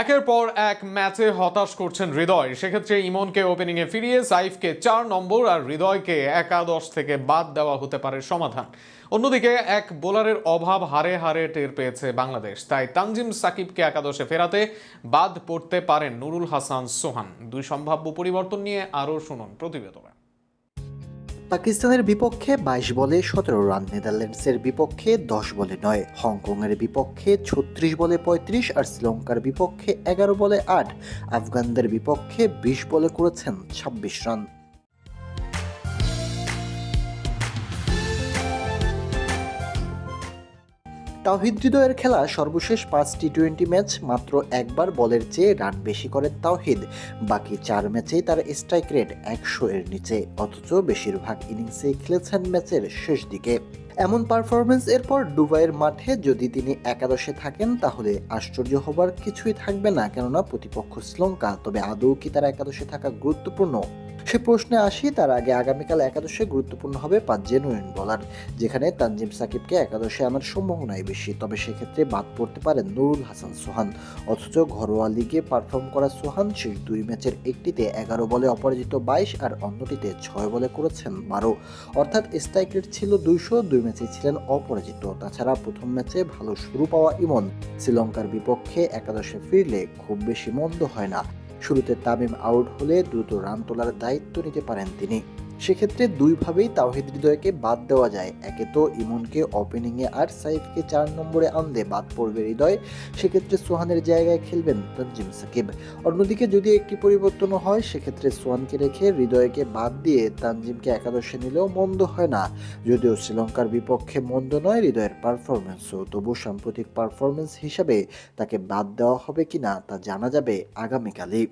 একের পর এক ম্যাচে হতাশ করছেন হৃদয়। সেক্ষেত্রে ইমনকে ওপেনিংয়ে ফিরিয়ে সাইফকে চার নম্বর আর হৃদয়কে একাদশ থেকে বাদ দেওয়া হতে পারে সমাধান। অন্যদিকে এক বোলারের অভাব হারে হারে টের পেয়েছে বাংলাদেশ। তাই তানজিম সাকিবকে একাদশে ফেরাতে বাদ পড়তে পারেন নুরুল হাসান সোহান। দুই সম্ভাব্য পরিবর্তন নিয়ে আরও শুনুন প্রতিবেদনে। পাকিস্তানের বিপক্ষে বাইশ বলে সতেরো রান, নেদারল্যান্ডসের বিপক্ষে দশ বলে নয়, হংকংয়ের বিপক্ষে ছত্রিশ বলে পঁয়ত্রিশ আর শ্রীলঙ্কার বিপক্ষে এগারো বলে আট। আফগানদের বিপক্ষে বিশ বলে করেছেন ছাব্বিশ রান। তাওহিদ হৃদয়ের খেলা সর্বশেষ পাঁচ টি টোয়েন্টি ম্যাচ মাত্র একবার বলের চেয়ে রান বেশি করেন তাওহিদ। বাকি চার ম্যাচেই তার স্ট্রাইক রেট একশো এর নিচে, অথচ বেশিরভাগ ইনিংসেই খেলেছেন ম্যাচের শেষ দিকে। এমন পারফরমেন্স এরপর দুবাইয়ের মাঠে যদি তিনি একাদশে থাকেন, তাহলে আশ্চর্য হবার কিছুই থাকবে না, কেননা প্রতিপক্ষ শ্রীলঙ্কা। তবে আদৌ কি তার একাদশে থাকা গুরুত্বপূর্ণ? সে প্রশ্নে আসি, তার আগে আগামীকাল একাদশে গুরুত্বপূর্ণ হবে পাঁচ জেনুইন বলার, যেখানে তানজিম সাকিবকে একাদশে আনার সম্ভাবনাই বেশি। তবে সেক্ষেত্রে বাদ পড়তে পারেন নুরুল হাসান সোহান। অথচ ঘরোয়া লিগে পারফর্ম করা সোহান শেষ দুই ম্যাচের একটিতে এগারো বলে অপরাজিত বাইশ আর অন্যটিতে ছয় বলে করেছেন বারো। অর্থাৎ স্ট্রাইক রেট ছিল দুইশো, দুই ম্যাচে ছিলেন অপরাজিত। তাছাড়া প্রথম ম্যাচে ভালো শুরু পাওয়া ইমন। শ্রীলঙ্কার বিপক্ষে একাদশে ফিরলে খুব বেশি মন্দ হয় না। শুরুতে তামিম আউট হলে দ্রুত রান তোলার দায়িত্ব নিতে পারেন তিনি। সেক্ষেত্রে দুইভাবেই তাওহিদ হৃদয়কে বাদ দেওয়া যায়। একে তো ইমনকে ওপেনিংয়ে আর সাইফকে চার নম্বরে আনলে বাদ পড়বে হৃদয়, সেক্ষেত্রে সোহানের জায়গায় খেলবেন তানজিম সাকিব। অন্যদিকে যদি একটি পরিবর্তন হয়, সেক্ষেত্রে সোহানকে রেখে হৃদয়কে বাদ দিয়ে তানজিমকে একাদশে নিলেও মন্দ হয় না। যদিও শ্রীলঙ্কার বিপক্ষে মন্দ নয় হৃদয়ের পারফরমেন্সও তবু সাম্প্রতিক পারফরমেন্স হিসাবে তাকে বাদ দেওয়া হবে কিনা তা জানা যাবে আগামীকালই।